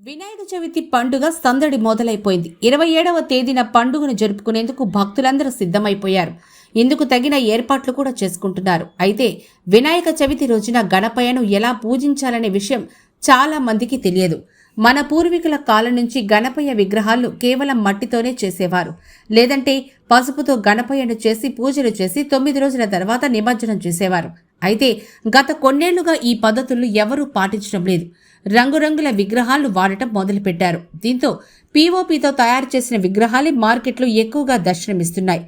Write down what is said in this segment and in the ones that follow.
వినాయక చవితి పండుగ సందడి మొదలైపోయింది. ఇరవై ఏడవ తేదీన పండుగను జరుపుకునేందుకు భక్తులందరూ సిద్ధమైపోయారు. ఇందుకు తగిన ఏర్పాట్లు కూడా చేసుకుంటున్నారు. అయితే వినాయక చవితి రోజున గణపయ్యను ఎలా పూజించాలనే విషయం చాలా మందికి తెలియదు. మన పూర్వీకుల కాలం నుంచి గణపయ్య విగ్రహాలు కేవలం మట్టితోనే చేసేవారు. లేదంటే పసుపుతో గణపయ్యను చేసి పూజలు చేసి తొమ్మిది రోజుల తర్వాత నిమజ్జనం చేసేవారు. అయితే గత కొన్నేళ్ళుగా ఈ పద్ధతులు ఎవరూ పాటించడం లేదు. రంగురంగుల విగ్రహాలు వాడటం మొదలుపెట్టారు. దీంతో పీఓపీతో తయారు చేసిన విగ్రహాలే మార్కెట్లో ఎక్కువగా దర్శనమిస్తున్నాయి.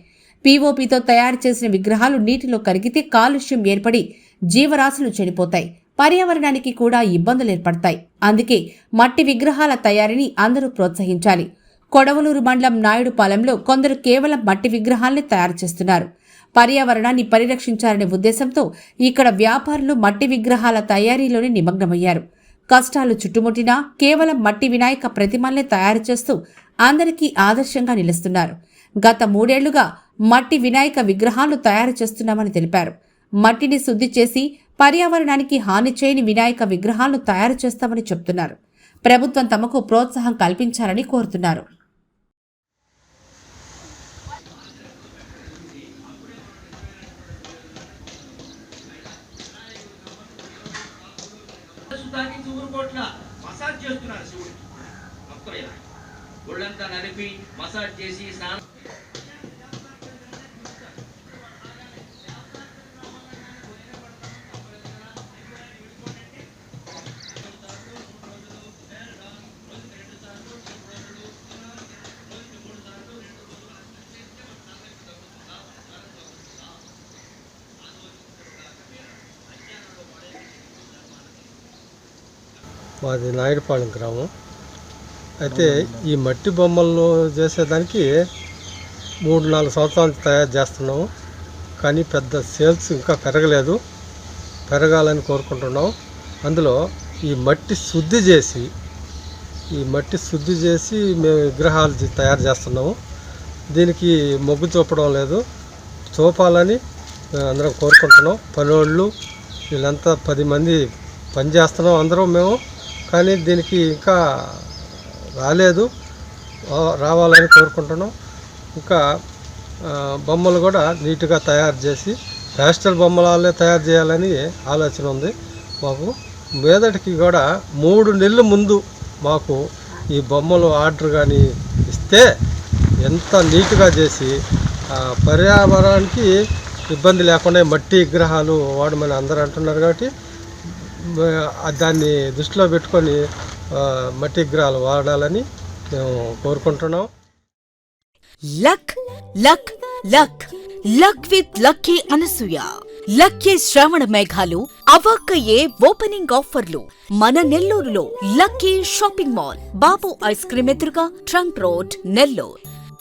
పీఓపీతో తయారు చేసిన విగ్రహాలు నీటిలో కరిగితే కాలుష్యం ఏర్పడి జీవరాశులు చనిపోతాయి పర్యావరణానికి కూడా ఇబ్బందులు ఏర్పడతాయి. అందుకే మట్టి విగ్రహాల తయారీని అందరూ ప్రోత్సహించాలి. కొడవలూరు మండలం నాయుడుపాలెంలో కొందరు కేవలం మట్టి విగ్రహాల్ని తయారు చేస్తున్నారు. పర్యావరణాన్ని పరిరక్షించాలనే ఉద్దేశంతో ఇక్కడ వ్యాపారులు మట్టి విగ్రహాల తయారీలోనే నిమగ్నమయ్యారు. కష్టాలు చుట్టుముట్టినా కేవలం మట్టి వినాయక ప్రతిమల్ని తయారు చేస్తూ అందరికీ ఆదర్శంగా నిలుస్తున్నారు. గత మూడేళ్ళుగా మట్టి వినాయక విగ్రహాలు తయారు చేస్తున్నామని తెలిపారు. మట్టిని శుద్ధి చేసి పర్యావరణానికి హాని చేయని వినాయక విగ్రహాలను తయారు చేస్తామని చెప్తున్నారు. ప్రభుత్వం తమకు ప్రోత్సాహం కల్పించాలని కోరుతున్నారు. సుధాకి ఊరుకోట్ల మసాజ్ చేస్తున్నారు శివుడు. మొత్తం ఇలా ఒళ్ళంతా నలిపి మసాజ్ చేసి స్నానం మాది నాయుడుపాలెం గ్రామం. అయితే ఈ మట్టి బొమ్మలను చేసేదానికి మూడు నాలుగు సంవత్సరాలు తయారు చేస్తున్నాము. కానీ పెద్ద సేల్స్ ఇంకా పెరగలేదు. పెరగాలని కోరుకుంటున్నాం. అందులో ఈ మట్టి శుద్ధి చేసి ఈ మట్టి శుద్ధి చేసి మేము విగ్రహాలు తయారు చేస్తున్నాము. దీనికి మొగ్గు చూపడం లేదు. చూపాలని అందరం కోరుకుంటున్నాం. పనివాళ్ళు వీళ్ళంతా పది మంది పని చేస్తున్నాం అందరం మేము కానీ దీనికి ఇంకా రాలేదు. రావాలని కోరుకుంటున్నాం. ఇంకా బొమ్మలు కూడా నీట్గా తయారు చేసి ప్యాస్టల్ బొమ్మలాలే తయారు చేయాలని ఆలోచన ఉంది మాకు. మీదటికి కూడా మూడు నెలల ముందు మాకు ఈ బొమ్మలు ఆర్డర్ కానీ ఇస్తే ఎంత నీట్గా చేసి పర్యావరణానికి ఇబ్బంది లేకుండా మట్టి విగ్రహాలు వాడమని అందరూ అంటున్నారు కాబట్టి దాన్ని దృష్టిలో పెట్టుకొని మట్టి విగ్రహాలు వాడాలని మేము కోరుకుంటున్నాం. Luck luck luck luck with lucky Anasuya. Lucky శ్రావణ మేఘాలు అవాక్కయ్యే ఓపెనింగ్ ఆఫర్లు. మన నెల్లూరులో లక్కీ షాపింగ్ మాల్ బాబు ఐస్ క్రీమ్ ఎదురుగా ట్రంక్ రోడ్ నెల్లూరు.